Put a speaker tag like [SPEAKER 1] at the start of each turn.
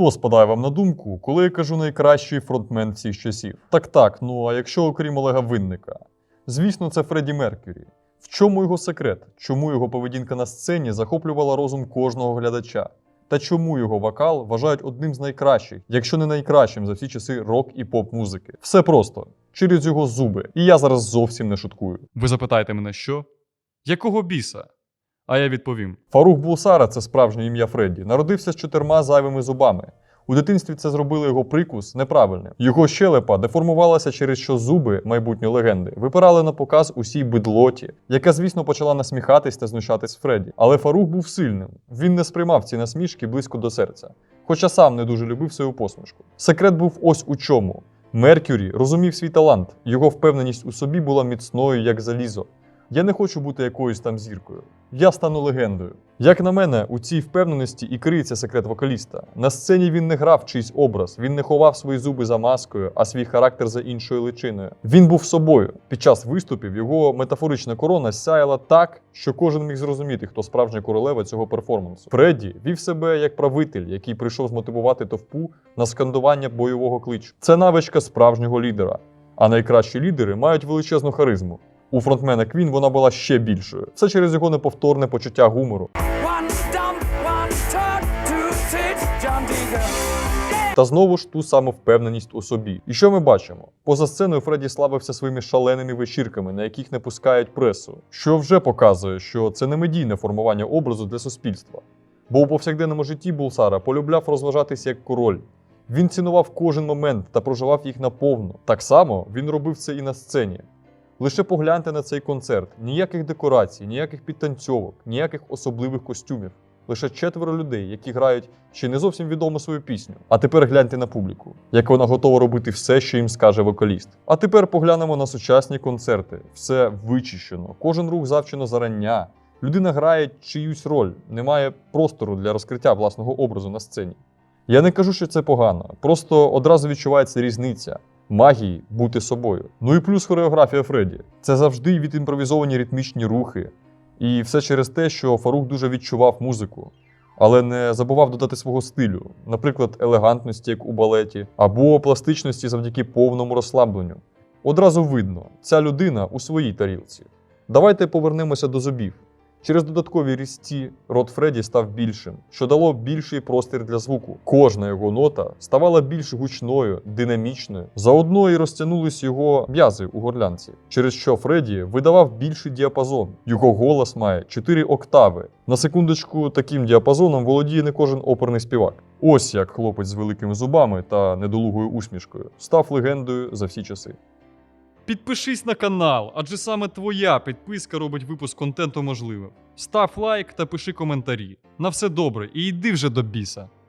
[SPEAKER 1] Хто спадає вам на думку, коли я кажу найкращий фронтмен всіх часів? Так так, ну а якщо окрім Олега Винника? Звісно, це Фредді Меркюрі. В чому його секрет? Чому його поведінка на сцені захоплювала розум кожного глядача? Та чому його вокал вважають одним з найкращих, якщо не найкращим за всі часи рок і поп-музики? Все просто через його зуби. І я зараз зовсім не шуткую.
[SPEAKER 2] Ви запитаєте мене, що? Якого біса? А я відповім:
[SPEAKER 1] Фарух Булсара це справжнє ім'я Фредді. Народився з чотирма зайвими зубами. У дитинстві це зробило його прикус неправильним. Його щелепа деформувалася через що зуби майбутньої легенди випирали на показ усій бидлоті, яка, звісно, почала насміхатись та знущатись Фредді. Але Фарух був сильним. Він не сприймав ці насмішки близько до серця, хоча сам не дуже любив свою посмішку. Секрет був ось у чому. Меркюрі розумів свій талант, його впевненість у собі була міцною, як залізо. Я не хочу бути якоюсь там зіркою. Я стану легендою. Як на мене, у цій впевненості і криється секрет вокаліста. На сцені він не грав чийсь образ, він не ховав свої зуби за маскою, а свій характер за іншою личиною. Він був собою. Під час виступів його метафорична корона сяяла так, що кожен міг зрозуміти, хто справжня королева цього перформансу. Фредді вів себе як правитель, який прийшов змотивувати товпу на скандування бойового кличу. Це навичка справжнього лідера. А найкращі лідери мають величезну харизму. У фронтмена Квін вона була ще більшою. Все через його неповторне почуття гумору. Та знову ж ту саму впевненість у собі. І що ми бачимо? Поза сценою Фредді славився своїми шаленими вечірками, на яких не пускають пресу, що вже показує, що це не медійне формування образу для суспільства. Бо у повсякденному житті Булсара полюбляв розважатися як король. Він цінував кожен момент та проживав їх наповну. Так само він робив це і на сцені. Лише погляньте на цей концерт: ніяких декорацій, ніяких підтанцьовок, ніяких особливих костюмів. Лише четверо людей, які грають ще не зовсім відому свою пісню. А тепер гляньте на публіку, як вона готова робити все, що їм скаже вокаліст. А тепер поглянемо на сучасні концерти. Все вичищено, кожен рух завчено зарання. Людина грає чиюсь роль, немає простору для розкриття власного образу на сцені. Я не кажу, що це погано, просто одразу відчувається різниця магії бути собою. Ну і плюс хореографія Фредді. Це завжди відімпровізовані ритмічні рухи. І все через те, що Фарух дуже відчував музику, але не забував додати свого стилю, наприклад, елегантності, як у балеті, або пластичності завдяки повному розслабленню. Одразу видно, ця людина у своїй тарілці. Давайте повернемося до зубів. Через додаткові різці рот Фредді став більшим, що дало більший простір для звуку. Кожна його нота ставала більш гучною, динамічною. Заодно і розтягнулись його м'язи у горлянці, через що Фредді видавав більший діапазон. Його голос має 4 октави. На секундочку, таким діапазоном володіє не кожен оперний співак. Ось як хлопець з великими зубами та недолугою усмішкою став легендою за всі часи.
[SPEAKER 2] Підпишись на канал, адже саме твоя підписка робить випуск контенту можливим. Став лайк та пиши коментарі. На все добре і йди вже до біса.